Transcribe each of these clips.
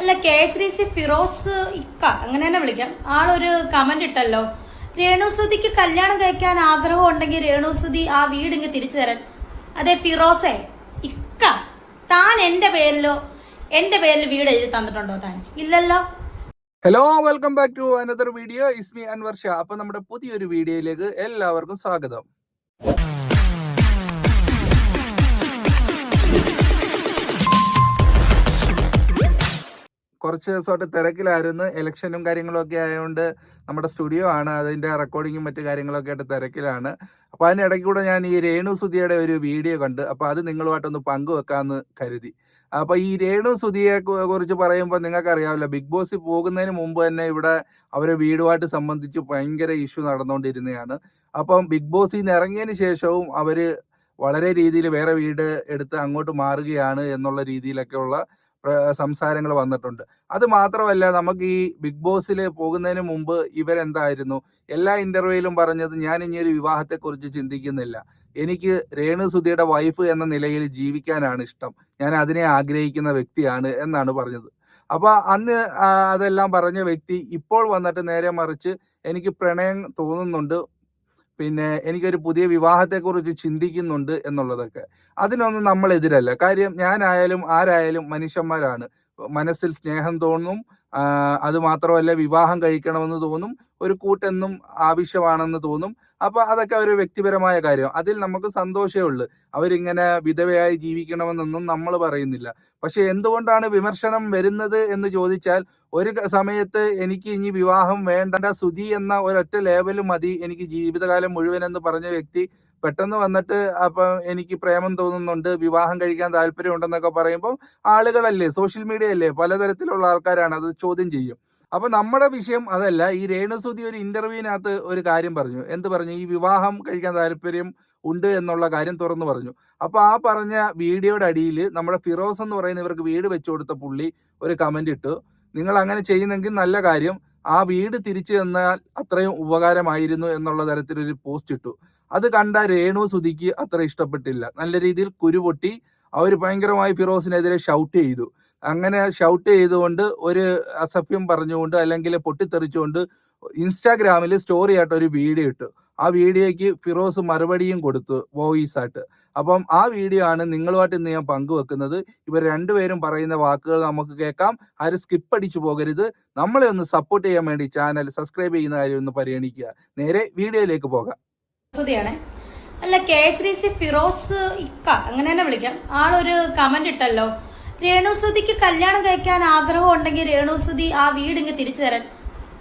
അല്ല K H D C Firoz ഇക്ക അങ്ങനെ തന്നെ വിളിക്കാം. ആളൊരു കമന്റ് ഇട്ടല്ലോ. രേണുസുതിക്ക് കല്യാണം കഴിക്കാൻ ആഗ്രഹം ഉണ്ടെങ്കിൽ രേണുസുതി ആ വീട് ഇങ്ങ് തിരിച്ചു തരാൻ. അതെ ഫിറോസെ ഇക്ക താൻ എന്റെ പേരിലോ എന്റെ പേരിൽ വീട് എഴുതി തന്നിട്ടുണ്ടോ താൻ? ഇല്ലല്ലോ. Hello welcome back to another video Ismi Anwarsha അപ്പൊ നമ്മുടെ പുതിയൊരു വീഡിയോയിലേക്ക് എല്ലാവർക്കും സ്വാഗതം. കുറച്ച് ദിവസമായിട്ട് തിരക്കിലായിരുന്നു. ഇലക്ഷനും കാര്യങ്ങളും ഒക്കെ ആയതുകൊണ്ട് നമ്മുടെ സ്റ്റുഡിയോ ആണ്. അതിന്റെ റെക്കോർഡിങ്ങും മറ്റു കാര്യങ്ങളൊക്കെ ആയിട്ട് തിരക്കിലാണ്. അപ്പോൾ അതിനിടയ്ക്ക് കൂടെ ഞാൻ ഈ രേണു സുധിയുടെ ഒരു വീഡിയോ കണ്ട്. അപ്പോൾ അത് നിങ്ങളുമായിട്ടൊന്ന് പങ്കുവെക്കാമെന്ന് കരുതി. അപ്പോൾ ഈ രേണു സുധിയെ കുറിച്ച് പറയുമ്പോൾ നിങ്ങൾക്കറിയാമല്ലോ ബിഗ് ബോസിൽ പോകുന്നതിന് മുമ്പ് തന്നെ ഇവിടെ അവരെ വീടുമായിട്ട് സംബന്ധിച്ച് ഭയങ്കര ഇഷ്യൂ നടന്നുകൊണ്ടിരുന്നതാണ് അപ്പം ബിഗ് ബോസിൽ നിന്ന് ഇറങ്ങിയതിന് ശേഷവും അവർ വളരെ രീതിയിൽ വേറെ വീട് എടുത്ത് അങ്ങോട്ട് മാറുകയാണ് എന്നുള്ള രീതിയിലൊക്കെയുള്ള സംസാരങ്ങൾ വന്നിട്ടുണ്ട്. അത് മാത്രമല്ല നമുക്ക് ഈ ബിഗ് ബോസിൽ പോകുന്നതിന് മുമ്പ് ഇവരെന്തായിരുന്നു? എല്ലാ ഇന്റർവ്യൂയിലും പറഞ്ഞത് ഞാൻ ഇനി ഒരു വിവാഹത്തെക്കുറിച്ച് ചിന്തിക്കുന്നില്ല. എനിക്ക് രേണു സുധിയുടെ വൈഫ് എന്ന നിലയിൽ ജീവിക്കാനാണ് ഇഷ്ടം. ഞാൻ അതിനെ ആഗ്രഹിക്കുന്ന വ്യക്തിയാണ് എന്നാണ് പറഞ്ഞത്. അപ്പോൾ അന്ന് അതെല്ലാം പറഞ്ഞ വ്യക്തി ഇപ്പോൾ വന്നിട്ട് നേരെ മറിച്ച് എനിക്ക് പ്രണയം തോന്നുന്നുണ്ട്. പിന്നെ എനിക്കൊരു പുതിയ വിവാഹത്തെക്കുറിച്ച് ചിന്തിക്കുന്നുണ്ട് എന്നുള്ളതൊക്കെ. അതിനൊന്നും നമ്മൾ എതിരല്ല കാര്യം ഞാനായാലും ആരായാലും മനുഷ്യന്മാരാണ്. മനസ്സിൽ സ്നേഹം തോന്നും അത് മാത്രമല്ല വിവാഹം കഴിക്കണമെന്ന് തോന്നും ഒരു കൂട്ടെന്നും ആവശ്യമാണെന്ന് തോന്നും. അപ്പൊ അതൊക്കെ ഒരു വ്യക്തിപരമായ കാര്യം. അതിൽ നമുക്ക് സന്തോഷമേ ഉള്ളൂ. അവരിങ്ങനെ വിധവയായി ജീവിക്കണമെന്നൊന്നും നമ്മൾ പറയുന്നില്ല. പക്ഷെ എന്തുകൊണ്ടാണ് വിമർശനം വരുന്നത് എന്ന് ചോദിച്ചാൽ ഒരു സമയത്ത് എനിക്ക് ഇനി വിവാഹം വേണ്ട സുധി എന്ന ഒരൊറ്റ ലേബൽ മതി എനിക്ക് ജീവിതകാലം മുഴുവൻ എന്ന് പറഞ്ഞ വ്യക്തി പെട്ടെന്ന് വന്നിട്ട് അപ്പം എനിക്ക് പ്രേമം തോന്നുന്നുണ്ട് വിവാഹം കഴിക്കാൻ താല്പര്യമുണ്ടെന്നൊക്കെ പറയുമ്പോൾ ആളുകളല്ലേ സോഷ്യൽ മീഡിയ അല്ലേ പലതരത്തിലുള്ള ആൾക്കാരാണ് അത് ചോദ്യം ചെയ്യും. അപ്പൊ നമ്മുടെ വിഷയം അതല്ല ഈ രേണുസുതി ഒരു ഇന്റർവ്യൂവിനകത്ത് ഒരു കാര്യം പറഞ്ഞു. എന്ത് പറഞ്ഞു? ഈ വിവാഹം കഴിക്കാൻ താല്പര്യം ഉണ്ട് എന്നുള്ള കാര്യം തുറന്നു പറഞ്ഞു. അപ്പൊ ആ പറഞ്ഞ വീഡിയോയുടെ അടിയിൽ നമ്മുടെ ഫിറോസ് എന്ന് പറയുന്ന ഇവർക്ക് വീട് വെച്ചു കൊടുത്ത പുള്ളി ഒരു കമന്റ് ഇട്ടു. നിങ്ങൾ അങ്ങനെ ചെയ്യുന്നെങ്കിൽ നല്ല കാര്യം. ആ വീട് തിരിച്ചു തന്നാൽ അത്രയും ഉപകാരമായിരുന്നു എന്നുള്ള തരത്തിലൊരു പോസ്റ്റ് ഇട്ടു. അത് കണ്ട രേണു സുധിക്ക് അത്ര ഇഷ്ടപ്പെട്ടില്ല. നല്ല രീതിയിൽ കുരുപൊട്ടി അവർ ഭയങ്കരമായി ഫിറോസിനെതിരെ ഷൗട്ട് ചെയ്തു. അങ്ങനെ ഷൗട്ട് ചെയ്തുകൊണ്ട് ഒരു അസഭ്യം പറഞ്ഞുകൊണ്ട് അല്ലെങ്കിൽ പൊട്ടിത്തെറിച്ചുകൊണ്ട് ഇൻസ്റ്റാഗ്രാമിൽ സ്റ്റോറി ആയിട്ട് ഒരു വീഡിയോ ഇട്ടു. ആ വീഡിയോയ്ക്ക് ഫിറോസ് മറുപടിയും കൊടുത്തു വോയിസ് ആയിട്ട്. അപ്പം ആ വീഡിയോ ആണ് നിങ്ങളുമായിട്ട് ഇന്ന് ഞാൻ പങ്കുവെക്കുന്നത്. ഇവർ രണ്ടുപേരും പറയുന്ന വാക്കുകൾ നമുക്ക് കേൾക്കാം. ആരും സ്കിപ്പ് അടിച്ചു പോകരുത്. നമ്മളെ ഒന്ന് സപ്പോർട്ട് ചെയ്യാൻ വേണ്ടി ചാനൽ സബ്സ്ക്രൈബ് ചെയ്യുന്ന കാര്യം ഒന്ന് പരിഗണിക്കുക. നേരെ വീഡിയോയിലേക്ക് പോകാം. അല്ല K H D C Firoz ഇക്ക അങ്ങനെ തന്നെ വിളിക്കാം. ആളൊരു കമന്റ് ഇട്ടല്ലോ. രേണുസുതിക്ക് കല്യാണം കഴിക്കാൻ ആഗ്രഹം ഉണ്ടെങ്കിൽ രേണുസുതി ആ വീട് ഇങ്ങ് തിരിച്ചു തരാൻ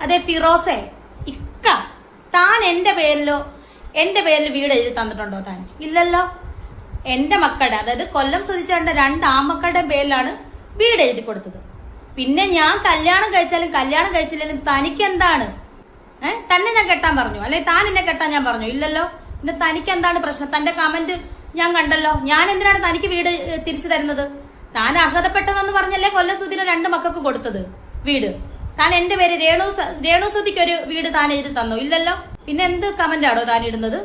അതെ ഫിറോസെ ഇക്ക താൻ എന്റെ പേരിലോ എന്റെ പേരിൽ വീട് എഴുതി തന്നിട്ടുണ്ടോ താൻ? ഇല്ലല്ലോ. എന്റെ മക്കളുടെ അതായത് കൊല്ലം സ്വദിച്ചേണ്ട രണ്ട് ആമക്കളുടെ പേരിലാണ് വീട് എഴുതി കൊടുത്തത്. പിന്നെ ഞാൻ കല്യാണം കഴിച്ചാലും കല്യാണം കഴിച്ചില്ലെങ്കിലും തനിക്ക് എന്താണ് ഏഹ് തന്നെ ഞാൻ കെട്ടാൻ പറഞ്ഞു. അല്ലെ താൻ എന്നെ കെട്ടാൻ ഞാൻ പറഞ്ഞു. ഇല്ലല്ലോ. പിന്നെ തനിക്ക് എന്താണ് പ്രശ്നം? തന്റെ കമന്റ് ഞാൻ കണ്ടല്ലോ. ഞാൻ എന്തിനാണ് തനിക്ക് വീട് തിരിച്ചു തരുന്നത്? താൻ അർഹതപ്പെട്ടതെന്ന് പറഞ്ഞല്ലേ കൊല്ലം കൊല്ലസുദിന് രണ്ട് മക്കൾക്ക് കൊടുത്തത് വീട്? താൻ എന്റെ പേര് രേണു സ- രേണു സുധിക്ക് ഒരു വീട് താൻ എഴുതി തന്നു. ഇല്ലല്ലോ? പിന്നെ എന്ത് കമന്റ് ആണോ താൻ ഇടുന്നത്?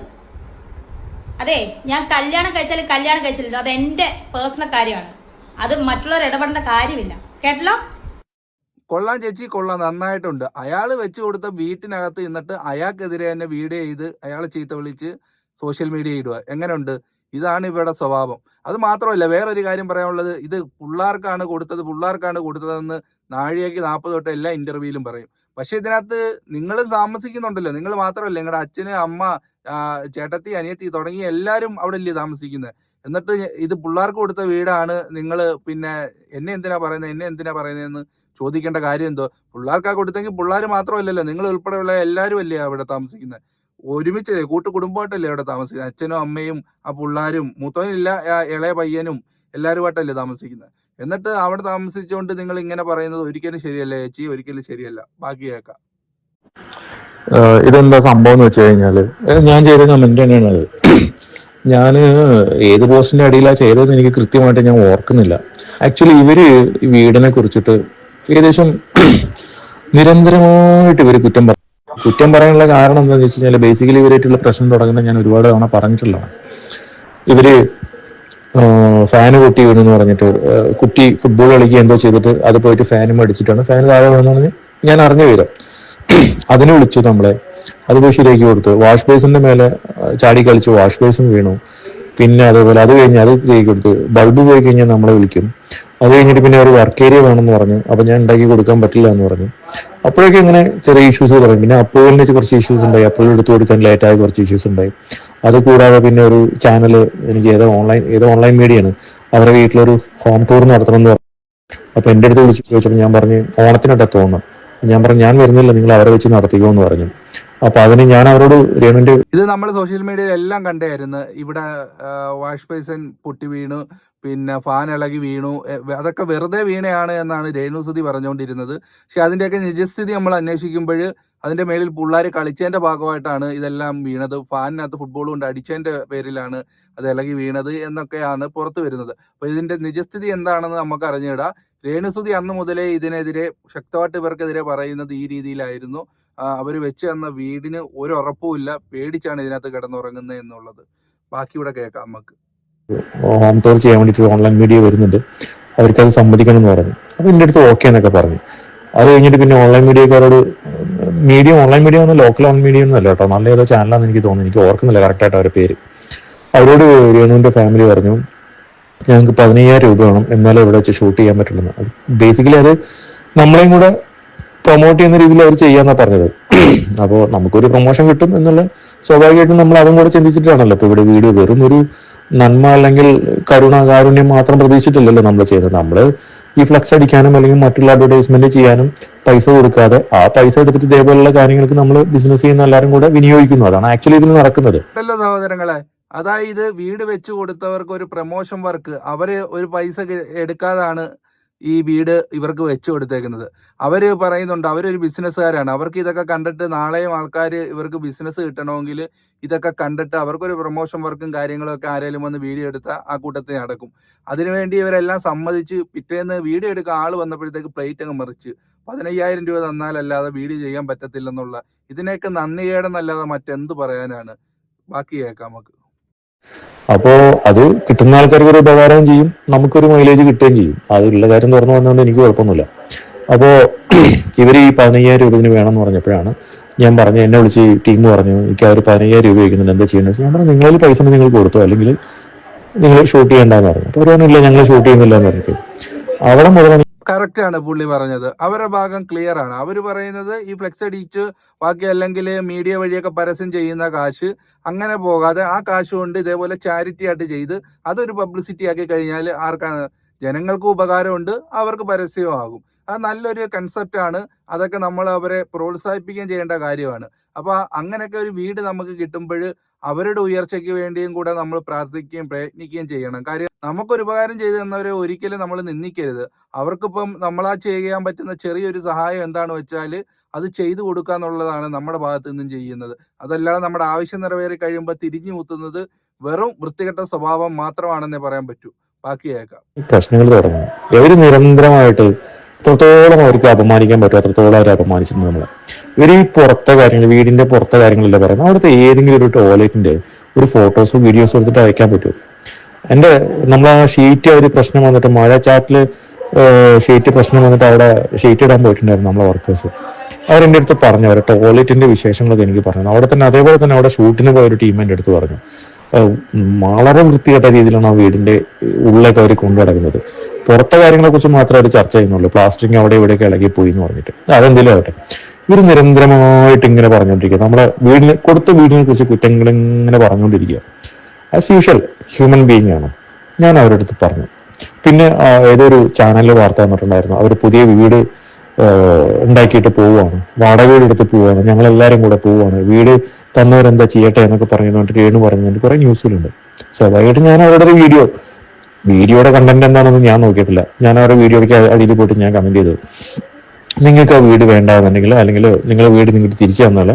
അതെ ഞാൻ കല്യാണം കഴിച്ചാലും കല്യാണം കഴിച്ചില്ല അത് എന്റെ പേഴ്സണൽ കാര്യമാണ്. അത് മറ്റുള്ളവർ ഇടപെടേണ്ട കാര്യമില്ല. കേട്ടല്ലോ? കൊള്ളാം ചേച്ചി കൊള്ളാം. നന്നായിട്ടുണ്ട്. അയാൾ വെച്ചു കൊടുത്ത വീട്ടിനകത്ത് നിന്നിട്ട് അയാൾക്കെതിരെ തന്നെ വീഡിയോ ചെയ്ത് അയാൾ ചീത്ത വിളിച്ച് സോഷ്യൽ മീഡിയ ഇടുക. എങ്ങനെയുണ്ട്? ഇതാണ് ഇവരുടെ സ്വഭാവം. അത് മാത്രമല്ല വേറൊരു കാര്യം പറയാനുള്ളത്. ഇത് പിള്ളേർക്കാണ് കൊടുത്തത് പിള്ളേർക്കാണ് കൊടുത്തതെന്ന് നാഴികയ്ക്ക് നാൽപ്പത് തൊട്ട് എല്ലാ ഇന്റർവ്യൂവിലും പറയും. പക്ഷെ ഇതിനകത്ത് നിങ്ങൾ താമസിക്കുന്നുണ്ടല്ലോ. നിങ്ങൾ മാത്രമല്ല നിങ്ങളുടെ അച്ഛന് അമ്മ ചേട്ടത്തി അനിയത്തി തുടങ്ങി എല്ലാവരും അവിടെ അല്ലേ താമസിക്കുന്നത് എന്നിട്ട് ഇത് പിള്ളേർക്ക് കൊടുത്ത വീടാണ് നിങ്ങൾ പിന്നെ എന്നെ എന്തിനാ പറയുന്നത് എന്നെ എന്തിനാ പറയുന്നതെന്ന് ചോദിക്കേണ്ട കാര്യം എന്തോ? പിള്ളേർക്കാ കൊടുത്തെങ്കിൽ പിള്ളേർ മാത്രമല്ലല്ലോ. നിങ്ങൾ ഉൾപ്പെടെയുള്ള എല്ലാവരും അല്ലേ അവിടെ താമസിക്കുന്നത് ഒരുമിച്ചല്ലേ കൂട്ടു കുടുംബമായിട്ടല്ലേ അവിടെ താമസിക്കുന്നത് അച്ഛനും അമ്മയും ആ പിള്ളേരും മൂത്തവനില്ല ഇളയ പയ്യനും എല്ലാവരുമായിട്ടല്ലേ താമസിക്കുന്നത് എന്നിട്ട് അവിടെ താമസിച്ചുകൊണ്ട് നിങ്ങൾ ഇങ്ങനെ പറയുന്നത് ഒരിക്കലും ശരിയല്ല ചേച്ചി ഒരിക്കലും ശരിയല്ല. ബാക്കി കേൾക്കാം. ഇതെന്താ സംഭവം എന്ന് വെച്ച് കഴിഞ്ഞാൽ ഞാൻ ചെയ്ത കമന്റ് തന്നെയാണ് അത്. ഞാൻ ഏത് പോസ്റ്റിന്റെ അടിയിലാണ് ചെയ്തതെന്ന് എനിക്ക് കൃത്യമായിട്ട് ഞാൻ ഓർക്കുന്നില്ല. ആക്ച്വലി ഇവർ വീടിനെ കുറിച്ചിട്ട് ഏകദേശം നിരന്തരമായിട്ട് ഇവർ കുറ്റം പറ കുറ്റം പറയാനുള്ള കാരണം എന്താണെന്ന് വെച്ച് കഴിഞ്ഞാൽ ബേസിക്കലി ഇവരായിട്ടുള്ള പ്രശ്നം തുടങ്ങുന്നത് ഞാൻ ഒരുപാട് തവണ പറഞ്ഞിട്ടുള്ളതാണ്. ഇവർ ഫാന് പൊട്ടി വീണെന്ന് പറഞ്ഞിട്ട് കുട്ടി ഫുട്ബോൾ കളിക്കുക എന്തോ ചെയ്തിട്ട് അത് പോയിട്ട് ഫാനും അടിച്ചിട്ടാണ് ഫാൻ താഴെ വീണെന്ന് പറഞ്ഞ് ഞാൻ അറിഞ്ഞ വിവരം. അതിനെ വിളിച്ചു നമ്മളെ അത് പോയി ശരിയാക്കി കൊടുത്തു. വാഷ് ബേസിന്റെ മേലെ ചാടി കളിച്ചു വാഷ് ബേസും വീണു. പിന്നെ അതേപോലെ അത് കഴിഞ്ഞ് അത് ശരിയാക്കി കൊടുത്തു. ബൾബ് പോയി കഴിഞ്ഞാൽ നമ്മളെ വിളിക്കും. അത് കഴിഞ്ഞിട്ട് പിന്നെ ഒരു വർക്ക് ഏരിയ വേണമെന്ന് പറഞ്ഞു. അപ്പൊ ഞാൻ ഉണ്ടാക്കി കൊടുക്കാൻ പറ്റില്ല എന്ന് പറഞ്ഞു. അപ്പോഴൊക്കെ ഇങ്ങനെ ചെറിയ ഇഷ്യൂസ് പറയും പിന്നെ അപ്രൂവലിന് കുറച്ച് ഇഷ്യൂസ് ഉണ്ടായി. അപ്പോൾ എടുത്തു കൊടുക്കാൻ ലേറ്റ് ആയ കുറച്ച് ഇഷ്യൂസ് ഉണ്ടായി. അത് കൂടാതെ പിന്നെ ഒരു ചാനൽ എനിക്ക് ഏതോ ഓൺലൈൻ ഏതോ ഓൺലൈൻ മീഡിയ ആണ്. അവരുടെ വീട്ടിലൊരു ഹോം ടൂർ നടത്തണം എന്ന് പറഞ്ഞു. അപ്പൊ എന്റെ അടുത്ത് വിളിച്ച് ചോദിച്ചപ്പോൾ ഞാൻ പറഞ്ഞു ഓണത്തിനൊക്കെ തോന്നുന്നു. ഞാൻ പറഞ്ഞു ഞാൻ വരുന്നില്ല. നിങ്ങൾ അവരെ വെച്ച് നടത്തിക്കോ എന്ന് പറഞ്ഞു. അപ്പൊ അതിന് ഞാൻ അവരോട് രേണുവിന്റെ ഇത് നമ്മൾ സോഷ്യൽ മീഡിയയിൽ എല്ലാം കണ്ടായിരുന്നു ഇവിടെ വാഷ് പൊട്ടി വീണു. പിന്നെ ഫാൻ ഇളകി വീണു. അതൊക്കെ വെറുതെ വീണയാണ് എന്നാണ് രേണുസുതി പറഞ്ഞുകൊണ്ടിരുന്നത്. പക്ഷെ അതിന്റെയൊക്കെ നിജസ്ഥിതി നമ്മൾ അന്വേഷിക്കുമ്പോൾ അതിന്റെ മേളിൽ പിള്ളേർ കളിച്ചതിന്റെ ഭാഗമായിട്ടാണ് ഇതെല്ലാം വീണത്. ഫാനിനകത്ത് ഫുട്ബോൾ കൊണ്ട് അടിച്ചതിന്റെ പേരിലാണ് അത് ഇളകി വീണത് എന്നൊക്കെയാണ് പുറത്തു വരുന്നത്. അപ്പോൾ ഇതിന്റെ നിജസ്ഥിതി എന്താണെന്ന് നമുക്ക് അറിഞ്ഞിടാം രേണുസുതി അന്ന് മുതലേ ഇതിനെതിരെ ശക്തമായിട്ട് ഇവർക്കെതിരെ പറയുന്നത് ഈ രീതിയിലായിരുന്നു. അവർ വെച്ച് തന്ന വീടിന് ഒരു ഉറപ്പുമില്ല. പേടിച്ചാണ് ഇതിനകത്ത് കിടന്നുറങ്ങുന്നത് എന്നുള്ളത്. ബാക്കി ഇവിടെ കേൾക്കാം നമുക്ക്. ഹോം ടൂർ ചെയ്യാൻ വേണ്ടിയിട്ട് ഓൺലൈൻ മീഡിയ വരുന്നുണ്ട്. അവർക്ക് അത് സമ്മതിക്കണം എന്ന് പറഞ്ഞു. അപ്പൊ എന്റെ അടുത്ത് ഓക്കെ എന്നൊക്കെ പറഞ്ഞു. അത് കഴിഞ്ഞിട്ട് പിന്നെ ഓൺലൈൻ മീഡിയക്കാരോട് മീഡിയ ഓൺലൈൻ മീഡിയ ഒന്നും ലോക്കൽ ഓൺ മീഡിയ ഒന്നും അല്ല കേട്ടോ. നല്ല ഏതോ ചാനലാണെന്ന് എനിക്ക് തോന്നുന്നു. എനിക്ക് ഓർക്കുന്നില്ല കറക്റ്റായിട്ട് അവരുടെ പേര്. അവരോട് രേണുവിന്റെ ഫാമിലി പറഞ്ഞു ഞങ്ങൾക്ക് പതിനയ്യായിരം രൂപ വേണം. എന്നാലേ ഇവിടെ വെച്ച് ഷൂട്ട് ചെയ്യാൻ പറ്റുള്ളൂ. അത് ബേസിക്കലി അത് നമ്മളെയും കൂടെ പ്രൊമോട്ട് ചെയ്യുന്ന രീതിയിൽ അവർ ചെയ്യാന്നാ പറഞ്ഞത്. അപ്പോൾ നമുക്കൊരു പ്രൊമോഷൻ കിട്ടും എന്നുള്ള സ്വാഭാവികമായിട്ടും നമ്മൾ അതും കൂടെ ചിന്തിച്ചിട്ടാണല്ലോ. ഇപ്പൊ ഇവിടെ വീഡിയോ വെറും ഒരു നന്മ അല്ലെങ്കിൽ കരുണ കാരുണ്യം മാത്രം പ്രതീക്ഷിച്ചിട്ടില്ലല്ലോ നമ്മൾ ചെയ്യുന്നത് നമ്മൾ ഈ ഫ്ലക്സ് അടിക്കാനും അല്ലെങ്കിൽ മറ്റുള്ള അഡ്വർടൈസ്മെന്റ് ചെയ്യാനും പൈസ കൊടുക്കാതെ ആ പൈസ എടുത്തിട്ട് ഇതേപോലുള്ള കാര്യങ്ങൾക്ക് നമ്മൾ ബിസിനസ് ചെയ്യുന്ന എല്ലാവരും കൂടെ വിനിയോഗിക്കുന്നു. അതാണ് ആക്ച്വലി ഇതിൽ നടക്കുന്നത്. സഹോദരങ്ങളെ. അതായത് വീട് വെച്ചു കൊടുത്തവർക്ക് ഒരു പ്രൊമോഷൻ വർക്ക് അവർ ഒരു പൈസ എടുക്കാതാണ് ഈ വീട് ഇവർക്ക് വെച്ച് കൊടുത്തേക്കുന്നത്. അവർ പറയുന്നുണ്ട് അവരൊരു ബിസിനസ്സുകാരാണ്. അവർക്ക് ഇതൊക്കെ കണ്ടിട്ട് നാളെയും ആൾക്കാർ ഇവർക്ക് ബിസിനസ് കിട്ടണമെങ്കിൽ ഇതൊക്കെ കണ്ടിട്ട് അവർക്കൊരു പ്രൊമോഷൻ വർക്കും കാര്യങ്ങളൊക്കെ ആരെങ്കിലും വന്ന് വീഡിയോ എടുത്താൽ ആ കൂട്ടത്തിൽ നടക്കും. അതിനുവേണ്ടി ഇവരെല്ലാം സമ്മതിച്ച് പിറ്റേന്ന് വീഡിയോ എടുക്കാൻ ആൾ വന്നപ്പോഴത്തേക്ക് പ്ലേറ്റ് അങ്ങ് മറിച്ച്. പതിനയ്യായിരം രൂപ തന്നാലല്ലാതെ വീഡിയോ ചെയ്യാൻ പറ്റത്തില്ലെന്നുള്ള. ഇതിനെയൊക്കെ നന്ദികേടെന്നല്ലാതെ മറ്റെന്ത് പറയാനാണ്? ബാക്കി കേൾക്കാം നമുക്ക്. അപ്പോ അത് കിട്ടുന്ന ആൾക്കാർക്ക് ഒരു ഉപകാരവും ചെയ്യും നമുക്കൊരു മൈലേജ് കിട്ടുകയും ചെയ്യും. അതുള്ള കാര്യം തുറന്നു വന്നുകൊണ്ട് എനിക്ക് കുഴപ്പമൊന്നുമില്ല. അപ്പോ ഇവർ ഈ പതിനയ്യായിരം രൂപ ഇതിന് വേണമെന്ന് പറഞ്ഞപ്പോഴാണ് ഞാൻ പറഞ്ഞു എന്നെ വിളിച്ച് ടീം പറഞ്ഞു എനിക്ക് അവർ പതിനയ്യായിരം രൂപ വയ്ക്കുന്നുണ്ട് എന്താ ചെയ്യേണ്ടത് ഞാൻ പറഞ്ഞു നിങ്ങളിൽ പൈസ നിങ്ങൾ കൊടുത്തു? അല്ലെങ്കിൽ നിങ്ങൾ ഷൂട്ട് ചെയ്യേണ്ടെന്ന് പറഞ്ഞു. അപ്പോൾ ഒരു ഞങ്ങൾ ഷൂട്ട് ചെയ്യുന്നില്ല എന്ന് പറഞ്ഞു അവിടെ മുതൽ കറക്റ്റ് ആണ് പുള്ളി പറഞ്ഞത്. അവരുടെ ഭാഗം ക്ലിയർ ആണ്. അവർ പറയുന്നത് ഈ ഫ്ലെക്സ് അടിച്ച് ബാക്കി അല്ലെങ്കിൽ മീഡിയ വഴിയൊക്കെ പരസ്യം ചെയ്യുന്ന കാശ് അങ്ങനെ പോകാതെ ആ കാശ് കൊണ്ട് ഇതേപോലെ ചാരിറ്റി ആയിട്ട് ചെയ്ത് അതൊരു പബ്ലിസിറ്റി ആക്കി കഴിഞ്ഞാൽ ആർക്കാണ്? ജനങ്ങൾക്ക് ഉപകാരമുണ്ട് അവർക്ക് പരസ്യവും ആകും. അത് നല്ലൊരു കൺസെപ്റ്റ് ആണ്. അതൊക്കെ നമ്മൾ അവരെ പ്രോത്സാഹിപ്പിക്കുകയും ചെയ്യേണ്ട കാര്യമാണ്. അപ്പോൾ അങ്ങനെയൊക്കെ ഒരു വീട് നമുക്ക് കിട്ടുമ്പോൾ അവരുടെ ഉയർച്ചയ്ക്ക് വേണ്ടിയും കൂടെ നമ്മൾ പ്രാർത്ഥിക്കുകയും പ്രയത്നിക്കുകയും ചെയ്യണം. കാര്യം നമുക്കൊരു ഉപകാരം ചെയ്തു തന്നവരെ ഒരിക്കലും നമ്മൾ നിന്ദിക്കരുത്. അവർക്കിപ്പം നമ്മളാ ചെയ്യാൻ പറ്റുന്ന ചെറിയൊരു സഹായം എന്താണെന്ന് വെച്ചാൽ അത് ചെയ്തു കൊടുക്കുക എന്നുള്ളതാണ് നമ്മുടെ ഭാഗത്തു നിന്നും ചെയ്യുന്നത്. അതല്ലാതെ നമ്മുടെ ആവശ്യം നിറവേറി കഴിയുമ്പോൾ തിരിഞ്ഞു മുത്തുന്നത് വെറും വൃത്തികെട്ട സ്വഭാവം മാത്രമാണെന്നേ പറയാൻ പറ്റൂ. ബാക്കി കേൾക്കാം. പ്രശ്നങ്ങൾ തുടങ്ങും നിരന്തരമായിട്ട് എത്രത്തോളം അവർക്ക് അപമാനിക്കാൻ പറ്റും അത്രത്തോളം അവർ അപമാനിച്ചിട്ടുണ്ട് നമ്മളെ. ഇവർ ഈ പുറത്തെ കാര്യങ്ങൾ വീടിന്റെ പുറത്തെ കാര്യങ്ങളല്ല പറയുന്നത്? അവിടുത്തെ ഏതെങ്കിലും ഒരു ടോയ്ലറ്റിന്റെ ഒരു ഫോട്ടോസോ വീഡിയോസോ എടുത്തിട്ട് അയക്കാൻ പറ്റുമോ? എന്റെ നമ്മൾ ആ ഷീറ്റ് ഒരു പ്രശ്നം വന്നിട്ട് മഴ ചാറ്റിൽ ഷീറ്റ് പ്രശ്നം വന്നിട്ട് അവിടെ ഷീറ്റ് ഇടാൻ പോയിട്ടുണ്ടായിരുന്നു നമ്മളെ വർക്കേഴ്സ് അവരെന്റെ അടുത്ത് പറഞ്ഞു അവരുടെ ടോയ്ലറ്റിന്റെ വിശേഷങ്ങളൊക്കെ എനിക്ക് പറഞ്ഞു. അവിടെ തന്നെ അതേപോലെ തന്നെ അവിടെ ഷൂട്ടിന് പോയ ഒരു ടീം എന്റെ അടുത്ത് പറഞ്ഞു. വളരെ വൃത്തികെട്ട രീതിയിലാണ് ആ വീടിന്റെ ഉള്ളിലേക്ക് അവർ കൊണ്ടു നടക്കുന്നത്. പുറത്തെ കാര്യങ്ങളെ കുറിച്ച് മാത്രമേ അവർ ചർച്ച ചെയ്യുന്നുള്ളൂ. പ്ലാസ്റ്റിക് അവിടെ ഇവിടെയൊക്കെ പോയി എന്ന് പറഞ്ഞിട്ട്. അതെന്തെങ്കിലും ആവട്ടെ. ഇവർ നിരന്തരമായിട്ട് ഇങ്ങനെ പറഞ്ഞുകൊണ്ടിരിക്കുക. നമ്മുടെ വീടിന് കൊടുത്ത വീടിനെ കുറിച്ച് കുറ്റങ്ങൾ ഇങ്ങനെ പറഞ്ഞുകൊണ്ടിരിക്കുക. ആസ് യൂഷ്വൽ ഹ്യൂമൻ ബീയിങ് ആണ്. ഞാൻ അവരുടെ അടുത്ത് പറഞ്ഞു. പിന്നെ ഏതൊരു ചാനലിൽ വാർത്ത വന്നിട്ടുണ്ടായിരുന്നു. അവർ പുതിയ വീട് ഉണ്ടാക്കിയിട്ട് പോവുകയാണ്. വാടക വീട് എടുത്ത് പോവുകയാണ്. ഞങ്ങൾ എല്ലാവരും കൂടെ പോവുകയാണ്. വീട് തന്നവരെന്താ ചെയ്യട്ടെ എന്നൊക്കെ പറയുന്നുണ്ട് രേണു പറഞ്ഞുകൊണ്ട് കുറെ ന്യൂസിലുണ്ട് സ്വാഭാവികമായിട്ട് ഞാൻ അവരുടെ ഒരു വീഡിയോ വീഡിയോയുടെ കണ്ടന്റ് എന്താണെന്ന് ഞാൻ നോക്കിയിട്ടില്ല. ഞാൻ അവരുടെ വീഡിയോയ്ക്ക് അടിയിൽ പോയിട്ട് ഞാൻ കമന്റ് ചെയ്തു. നിങ്ങൾക്ക് ആ വീട് വേണ്ടാന്നുണ്ടെങ്കിൽ അല്ലെങ്കിൽ നിങ്ങളുടെ വീട് നിങ്ങൾക്ക് തിരിച്ചു തന്നാൽ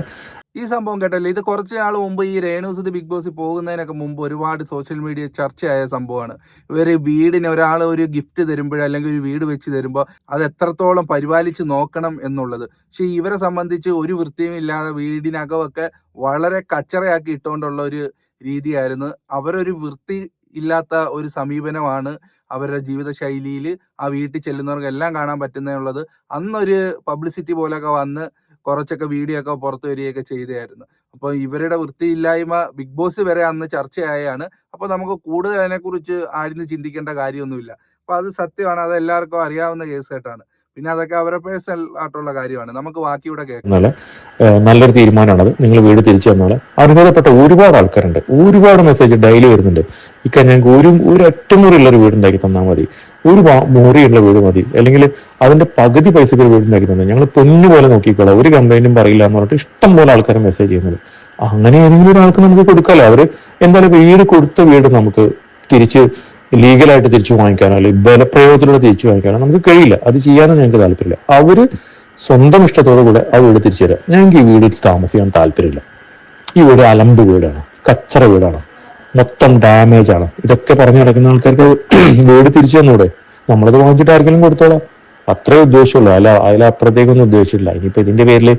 ഈ സംഭവം കേട്ടല്ലേ? ഇത് കുറച്ച് നാൾ മുമ്പ് ഈ രേണുസുതി ബിഗ് ബോസിൽ പോകുന്നതിനൊക്കെ മുമ്പ് ഒരുപാട് സോഷ്യൽ മീഡിയ ചർച്ചയായ സംഭവമാണ്. ഇവർ വീടിന് ഒരാൾ ഒരു ഗിഫ്റ്റ് തരുമ്പോൾ അല്ലെങ്കിൽ ഒരു വീട് വെച്ച് തരുമ്പോൾ അത് എത്രത്തോളം പരിപാലിച്ച് നോക്കണം എന്നുള്ളത്. പക്ഷേ ഇവരെ സംബന്ധിച്ച് ഒരു വൃത്തിയും ഇല്ലാതെ വീടിനകമൊക്കെ വളരെ കച്ചറയാക്കി ഇട്ടുകൊണ്ടുള്ള ഒരു രീതിയായിരുന്നു. അവരൊരു വൃത്തി ഇല്ലാത്ത ഒരു സമീപനമാണ് അവരുടെ ജീവിതശൈലിയിൽ ആ വീട്ടിൽ ചെല്ലുന്നവർക്ക് എല്ലാം കാണാൻ പറ്റുന്നുള്ളത് അന്നൊരു പബ്ലിസിറ്റി പോലൊക്കെ വന്ന് കുറച്ചൊക്കെ വീഡിയോ ഒക്കെ പുറത്തു വരികയൊക്കെ ചെയ്തായിരുന്നു അപ്പോൾ ഇവരുടെ വൃത്തിയില്ലായ്മ ബിഗ് ബോസ് വരെ അന്ന് ചർച്ചയായാണ്. അപ്പോൾ നമുക്ക് കൂടുതൽ അതിനെക്കുറിച്ച് ആരും ചിന്തിക്കേണ്ട കാര്യമൊന്നുമില്ല. അപ്പോൾ അത് സത്യമാണ്. അത് എല്ലാവർക്കും അറിയാവുന്ന കേസ് കേട്ടാണ്. പിന്നെ അതൊക്കെ അവരുടെ പേഴ്സണൽ ആയിട്ടുള്ള കാര്യമാണ്. നമുക്ക് ബാക്കിയുടെ കേൾക്കാം. നല്ലൊരു തീരുമാനമാണത്. നിങ്ങൾ വീട് തിരിച്ചു തന്നാൽ അർഹതപ്പെട്ട ഒരുപാട് ആൾക്കാരുണ്ട്. ഒരുപാട് മെസ്സേജ് ഡെയിലി വരുന്നുണ്ട്. ഇക്ക ഞങ്ങൾക്ക് ഒരു ഒരു ഒറ്റമുറിയുള്ള ഒരു വീട് ഉണ്ടാക്കി തന്നാൽ മതി. ഒരു മുറിയുള്ള വീട് മതി. അല്ലെങ്കിൽ അതിന്റെ പകുതി പൈസക്ക് ഒരു വീട് ഉണ്ടാക്കി തന്നെ ഞങ്ങൾ പൊന്നു പോലെ നോക്കിക്കോളാം. ഒരു കംപ്ലൈന്റും പറയില്ല എന്ന് പറഞ്ഞിട്ട് ഇഷ്ടം പോലെ ആൾക്കാർ മെസ്സേജ് ചെയ്യുന്നത്. അങ്ങനെ ഏതെങ്കിലും ഒരാൾക്ക് നമുക്ക് കൊടുക്കാമല്ലോ അവർ എന്തായാലും വീട് കൊടുത്ത വീട് നമുക്ക് തിരിച്ച് ലീഗലായിട്ട് തിരിച്ചു വാങ്ങിക്കാനോ അല്ലെങ്കിൽ ബലപ്രയോഗത്തിലൂടെ തിരിച്ചു വാങ്ങിക്കാനോ നമുക്ക് കഴിയില്ല. അത് ചെയ്യാനും ഞങ്ങൾക്ക് താല്പര്യമില്ല. അവർ സ്വന്തം ഇഷ്ടത്തോടു കൂടെ ആ വീട് തിരിച്ചു തരാം. ഞങ്ങൾക്ക് ഈ വീട് താമസിക്കാൻ താല്പര്യമില്ല. ഈ വീട് അലമ്പ് വീടാണ് കച്ചറ വീടാണ് മൊത്തം ഡാമേജ് ആണ്. ഇതൊക്കെ പറഞ്ഞു നടക്കുന്ന ആൾക്കാർക്ക് വീട് തിരിച്ചു തന്നൂടെ? നമ്മളത് വാങ്ങിച്ചിട്ട് ആർക്കെങ്കിലും കൊടുത്തോളാം. അത്രേ ഉദ്ദേശമുള്ളൂ. അല്ല അതിലപ്പുറത്തേക്കൊന്നും ഉദ്ദേശിച്ചില്ല ഇനിയിപ്പോ ഇതിന്റെ പേരിൽ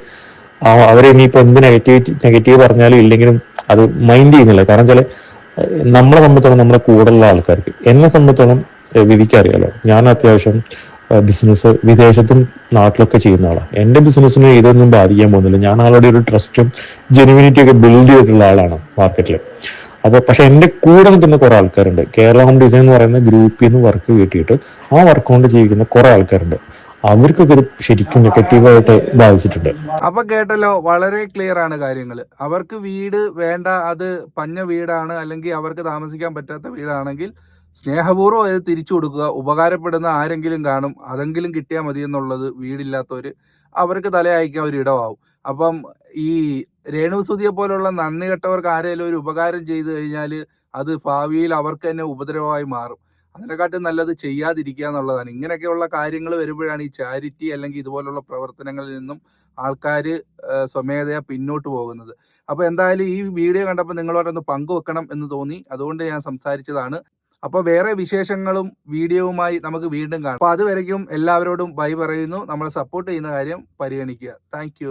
അവരെ ഇനിയിപ്പോ എന്ത് നെഗറ്റീവ് നെഗറ്റീവ് പറഞ്ഞാലും ഇല്ലെങ്കിലും അത് മൈൻഡ് ചെയ്യുന്നില്ല. കാരണം ഏഹ് നമ്മളെ സംബന്ധിച്ചോളം നമ്മുടെ കൂടെയുള്ള ആൾക്കാർക്ക്. എന്നെ സംബന്ധിച്ചോളം വിധിക്കറിയാലോ ഞാൻ അത്യാവശ്യം ബിസിനസ് വിദേശത്തും നാട്ടിലൊക്കെ ചെയ്യുന്ന ആളാണ് എന്റെ ബിസിനസ്സിന് ഇതൊന്നും ബാധിക്കാൻ പോകുന്നില്ല. ഞാൻ ആളുടെ ഒരു ട്രസ്റ്റും ജെനുവിനിറ്റി ഒക്കെ ബിൽഡ് ചെയ്തിട്ടുള്ള ആളാണ് മാർക്കറ്റിൽ അപ്പൊ പക്ഷെ എന്റെ കൂടെ നിൽക്കുന്ന കുറെ ആൾക്കാരുണ്ട്. കേരള ഹോം ഡിസൈൻ എന്ന് പറയുന്ന ഗ്രൂപ്പിൽ നിന്ന് വർക്ക് കിട്ടിയിട്ട് ആ വർക്ക് കൊണ്ട് ജീവിക്കുന്ന കുറെ ആൾക്കാരുണ്ട്. അവർക്കൊക്കെ ശരിക്കും നെഗറ്റീവായിട്ട് ബാധിച്ചിട്ടുണ്ട്. അപ്പൊ കേട്ടല്ലോ വളരെ ക്ലിയർ ആണ് കാര്യങ്ങൾ അവർക്ക് വീട് വേണ്ട അത് പഞ്ഞ വീടാണ് അല്ലെങ്കിൽ അവർക്ക് താമസിക്കാൻ പറ്റാത്ത വീടാണെങ്കിൽ സ്നേഹപൂർവം അത് തിരിച്ചു കൊടുക്കുക. ഉപകാരപ്പെടുന്ന ആരെങ്കിലും കാണും അതെങ്കിലും കിട്ടിയാൽ മതി എന്നുള്ളത് വീടില്ലാത്തവര് അവർക്ക് തലയായിക്കാൻ ഒരു ഇടമാവും. അപ്പം ഈ രേണുസുതിയെ പോലുള്ള നന്ദി കെട്ടവർക്ക് ആരെങ്കിലും ഒരു ഉപകാരം ചെയ്തു കഴിഞ്ഞാൽ അത് ഭാവിയിൽ അവർക്ക് തന്നെ ഉപദ്രവമായി മാറും. അതിനെക്കാട്ടും നല്ലത് ചെയ്യാതിരിക്കുക എന്നുള്ളതാണ്. ഇങ്ങനെയൊക്കെയുള്ള കാര്യങ്ങൾ വരുമ്പോഴാണ് ഈ ചാരിറ്റി അല്ലെങ്കിൽ ഇതുപോലുള്ള പ്രവർത്തനങ്ങളിൽ നിന്നും ആൾക്കാർ സ്വമേധയാ പിന്നോട്ട് പോകുന്നത്. അപ്പോൾ എന്തായാലും ഈ വീഡിയോ കണ്ടപ്പോൾ നിങ്ങളോടൊന്ന് പങ്കുവെക്കണം എന്ന് തോന്നി. അതുകൊണ്ട് ഞാൻ സംസാരിച്ചതാണ്. അപ്പോൾ വേറെ വിശേഷങ്ങളും വീഡിയോവുമായി നമുക്ക് വീണ്ടും കാണാം. അപ്പോൾ അതുവരയ്ക്കും എല്ലാവരോടും ബൈ പറയുന്നു. നമ്മളെ സപ്പോർട്ട് ചെയ്യുന്ന കാര്യം പരിഗണിക്കുക. താങ്ക്